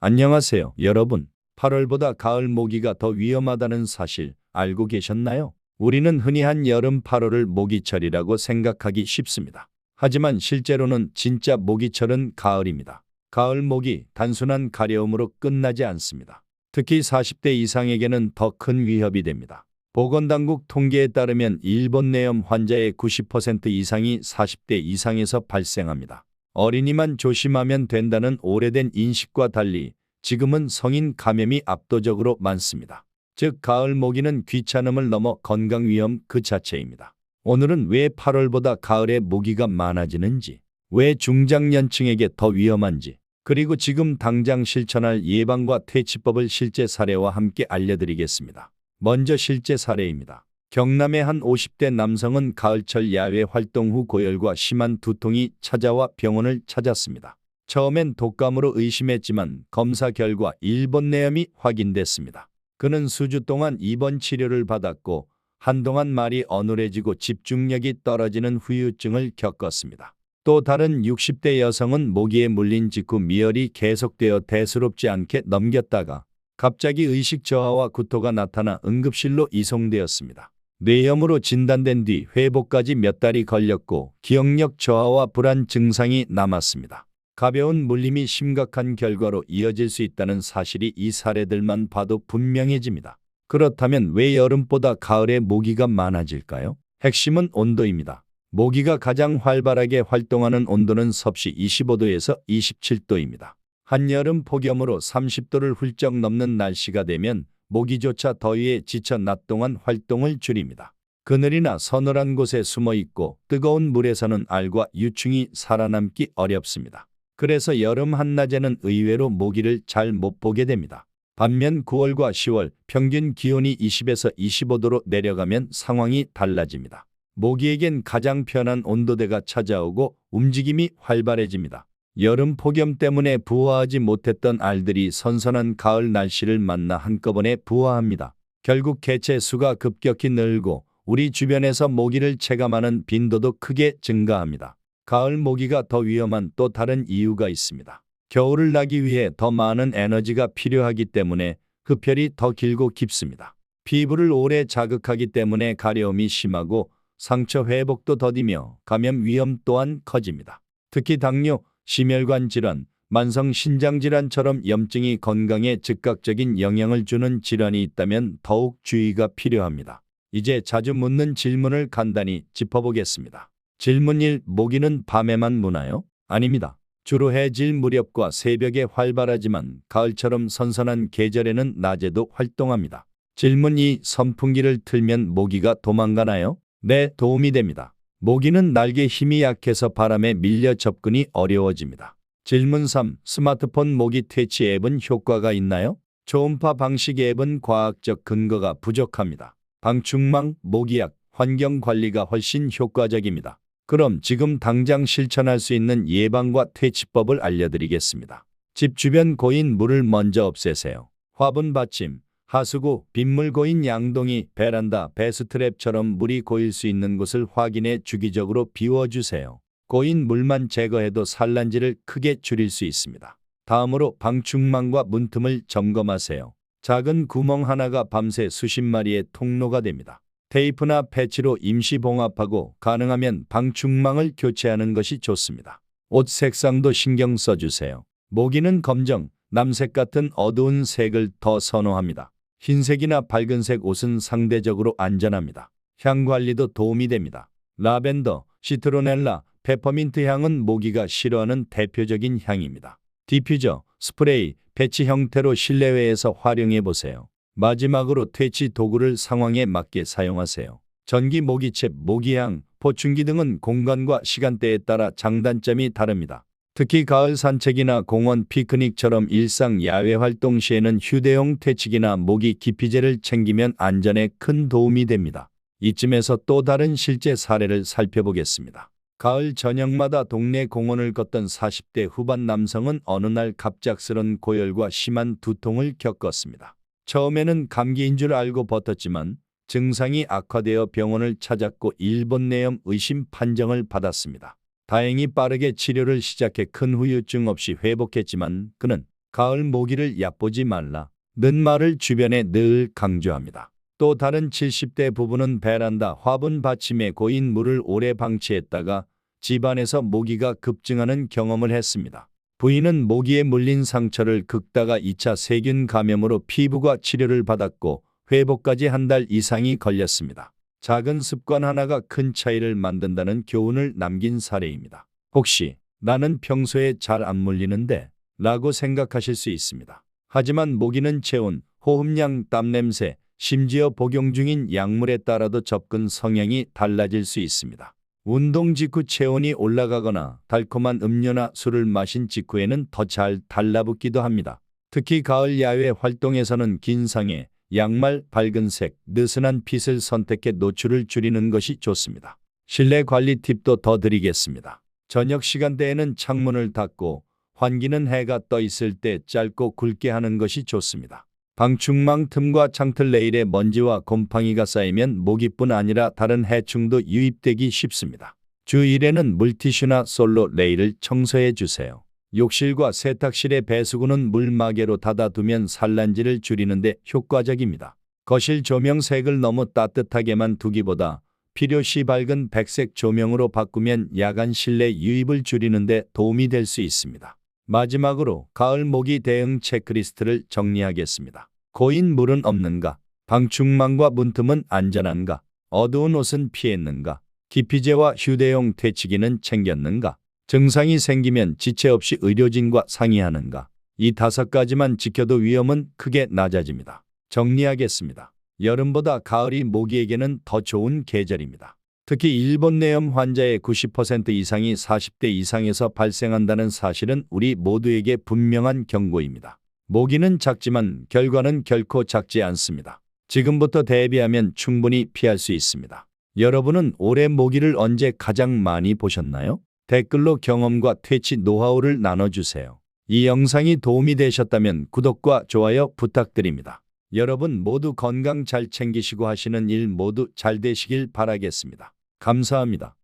안녕하세요, 여러분. 8월보다 가을 모기가 더 위험하다는 사실 알고 계셨나요? 우리는 흔히 한 여름 8월을 모기철이라고 생각하기 쉽습니다. 하지만 실제로는 진짜 모기철은 가을입니다. 가을 모기 단순한 가려움으로 끝나지 않습니다. 특히 40대 이상에게는 더 큰 위협이 됩니다. 보건당국 통계에 따르면 일본 내염 환자의 90% 이상이 40대 이상에서 발생합니다. 어린이만 조심하면 된다는 오래된 인식과 달리 지금은 성인 감염이 압도적으로 많습니다. 즉 가을 모기는 귀찮음을 넘어 건강 위험 그 자체입니다. 오늘은 왜 8월보다 가을에 모기가 많아지는지, 왜 중장년층에게 더 위험한지, 그리고 지금 당장 실천할 예방과 퇴치법을 실제 사례와 함께 알려드리겠습니다. 먼저 실제 사례입니다. 경남의 한 50대 남성은 가을철 야외 활동 후 고열과 심한 두통이 찾아와 병원을 찾았습니다. 처음엔 독감으로 의심했지만 검사 결과 일본 내염이 확인됐습니다. 그는 수주 동안 입원 치료를 받았고 한동안 말이 어눌해지고 집중력이 떨어지는 후유증을 겪었습니다. 또 다른 60대 여성은 모기에 물린 직후 미열이 계속되어 대수롭지 않게 넘겼다가 갑자기 의식 저하와 구토가 나타나 응급실로 이송되었습니다. 뇌염으로 진단된 뒤 회복까지 몇 달이 걸렸고 기억력 저하와 불안 증상이 남았습니다. 가벼운 물림이 심각한 결과로 이어질 수 있다는 사실이 이 사례들만 봐도 분명해집니다. 그렇다면 왜 여름보다 가을에 모기가 많아질까요? 핵심은 온도입니다. 모기가 가장 활발하게 활동하는 온도는 섭씨 25도에서 27도입니다. 한여름 폭염으로 30도를 훌쩍 넘는 날씨가 되면 모기조차 더위에 지쳐 낮 동안 활동을 줄입니다. 그늘이나 서늘한 곳에 숨어 있고 뜨거운 물에서는 알과 유충이 살아남기 어렵습니다. 그래서 여름 한낮에는 의외로 모기를 잘 못 보게 됩니다. 반면 9월과 10월 평균 기온이 20에서 25도로 내려가면 상황이 달라집니다. 모기에겐 가장 편한 온도대가 찾아오고 움직임이 활발해집니다. 여름 폭염 때문에 부화하지 못했던 알들이 선선한 가을 날씨를 만나 한꺼번에 부화합니다. 결국 개체 수가 급격히 늘고 우리 주변에서 모기를 체감하는 빈도도 크게 증가합니다. 가을 모기가 더 위험한 또 다른 이유가 있습니다. 겨울을 나기 위해 더 많은 에너지가 필요하기 때문에 흡혈이 더 길고 깊습니다. 피부를 오래 자극하기 때문에 가려움이 심하고 상처 회복도 더디며 감염 위험 또한 커집니다. 특히 당뇨, 심혈관 질환, 만성 신장 질환처럼 염증이 건강에 즉각적인 영향을 주는 질환이 있다면 더욱 주의가 필요합니다. 이제 자주 묻는 질문을 간단히 짚어보겠습니다. 질문 1. 모기는 밤에만 무나요? 아닙니다. 주로 해질 무렵과 새벽에 활발하지만 가을처럼 선선한 계절에는 낮에도 활동합니다. 질문 2. 선풍기를 틀면 모기가 도망가나요? 네, 도움이 됩니다. 모기는 날개 힘이 약해서 바람에 밀려 접근이 어려워집니다. 질문 3. 스마트폰 모기 퇴치 앱은 효과가 있나요? 초음파 방식 앱은 과학적 근거가 부족합니다. 방충망, 모기약, 환경 관리가 훨씬 효과적입니다. 그럼 지금 당장 실천할 수 있는 예방과 퇴치법을 알려드리겠습니다. 집 주변 고인 물을 먼저 없애세요. 화분 받침, 하수구, 빗물 고인 양동이, 베란다, 베스트랩처럼 물이 고일 수 있는 곳을 확인해 주기적으로 비워주세요. 고인 물만 제거해도 산란지를 크게 줄일 수 있습니다. 다음으로 방충망과 문틈을 점검하세요. 작은 구멍 하나가 밤새 수십 마리의 통로가 됩니다. 테이프나 패치로 임시 봉합하고 가능하면 방충망을 교체하는 것이 좋습니다. 옷 색상도 신경 써주세요. 모기는 검정, 남색 같은 어두운 색을 더 선호합니다. 흰색이나 밝은색 옷은 상대적으로 안전합니다. 향 관리도 도움이 됩니다. 라벤더, 시트로넬라, 페퍼민트 향은 모기가 싫어하는 대표적인 향입니다. 디퓨저, 스프레이, 배치 형태로 실내외에서 활용해 보세요. 마지막으로 퇴치 도구를 상황에 맞게 사용하세요. 전기 모기채, 모기향, 포충기 등은 공간과 시간대에 따라 장단점이 다릅니다. 특히 가을 산책이나 공원 피크닉처럼 일상 야외 활동 시에는 휴대용 퇴치기나 모기 기피제를 챙기면 안전에 큰 도움이 됩니다. 이쯤에서 또 다른 실제 사례를 살펴보겠습니다. 가을 저녁마다 동네 공원을 걷던 40대 후반 남성은 어느 날 갑작스런 고열과 심한 두통을 겪었습니다. 처음에는 감기인 줄 알고 버텼지만 증상이 악화되어 병원을 찾았고 일본 내염 의심 판정을 받았습니다. 다행히 빠르게 치료를 시작해 큰 후유증 없이 회복했지만 그는 가을 모기를 얕보지 말라. 는 말을 주변에 늘 강조합니다. 또 다른 70대 부부는 베란다 화분 받침에 고인 물을 오래 방치했다가 집안에서 모기가 급증하는 경험을 했습니다. 부인은 모기에 물린 상처를 긁다가 2차 세균 감염으로 피부과 치료를 받았고 회복까지 한 달 이상이 걸렸습니다. 작은 습관 하나가 큰 차이를 만든다는 교훈을 남긴 사례입니다. 혹시 나는 평소에 잘 안 물리는데 라고 생각하실 수 있습니다. 하지만 모기는 체온, 호흡량, 땀냄새, 심지어 복용 중인 약물에 따라도 접근 성향이 달라질 수 있습니다. 운동 직후 체온이 올라가거나 달콤한 음료나 술을 마신 직후에는 더 잘 달라붙기도 합니다. 특히 가을 야외 활동에서는 긴 상의, 양말, 밝은 색, 느슨한 핏을 선택해 노출을 줄이는 것이 좋습니다. 실내 관리 팁도 더 드리겠습니다. 저녁 시간대에는 창문을 닫고 환기는 해가 떠 있을 때 짧고 굵게 하는 것이 좋습니다. 방충망 틈과 창틀 레일에 먼지와 곰팡이가 쌓이면 모기뿐 아니라 다른 해충도 유입되기 쉽습니다. 주 1회는 물티슈나 솔로 레일을 청소해 주세요. 욕실과 세탁실의 배수구는 물마개로 닫아두면 산란지를 줄이는데 효과적입니다. 거실 조명 색을 너무 따뜻하게만 두기보다 필요시 밝은 백색 조명으로 바꾸면 야간 실내 유입을 줄이는데 도움이 될 수 있습니다. 마지막으로 가을 모기 대응 체크리스트를 정리하겠습니다. 고인 물은 없는가? 방충망과 문틈은 안전한가? 어두운 옷은 피했는가? 기피제와 휴대용 퇴치기는 챙겼는가? 증상이 생기면 지체 없이 의료진과 상의하는가? 이 다섯 가지만 지켜도 위험은 크게 낮아집니다. 정리하겠습니다. 여름보다 가을이 모기에게는 더 좋은 계절입니다. 특히 일본 내염 환자의 90% 이상이 40대 이상에서 발생한다는 사실은 우리 모두에게 분명한 경고입니다. 모기는 작지만 결과는 결코 작지 않습니다. 지금부터 대비하면 충분히 피할 수 있습니다. 여러분은 올해 모기를 언제 가장 많이 보셨나요? 댓글로 경험과 퇴치 노하우를 나눠주세요. 이 영상이 도움이 되셨다면 구독과 좋아요 부탁드립니다. 여러분 모두 건강 잘 챙기시고 하시는 일 모두 잘 되시길 바라겠습니다. 감사합니다.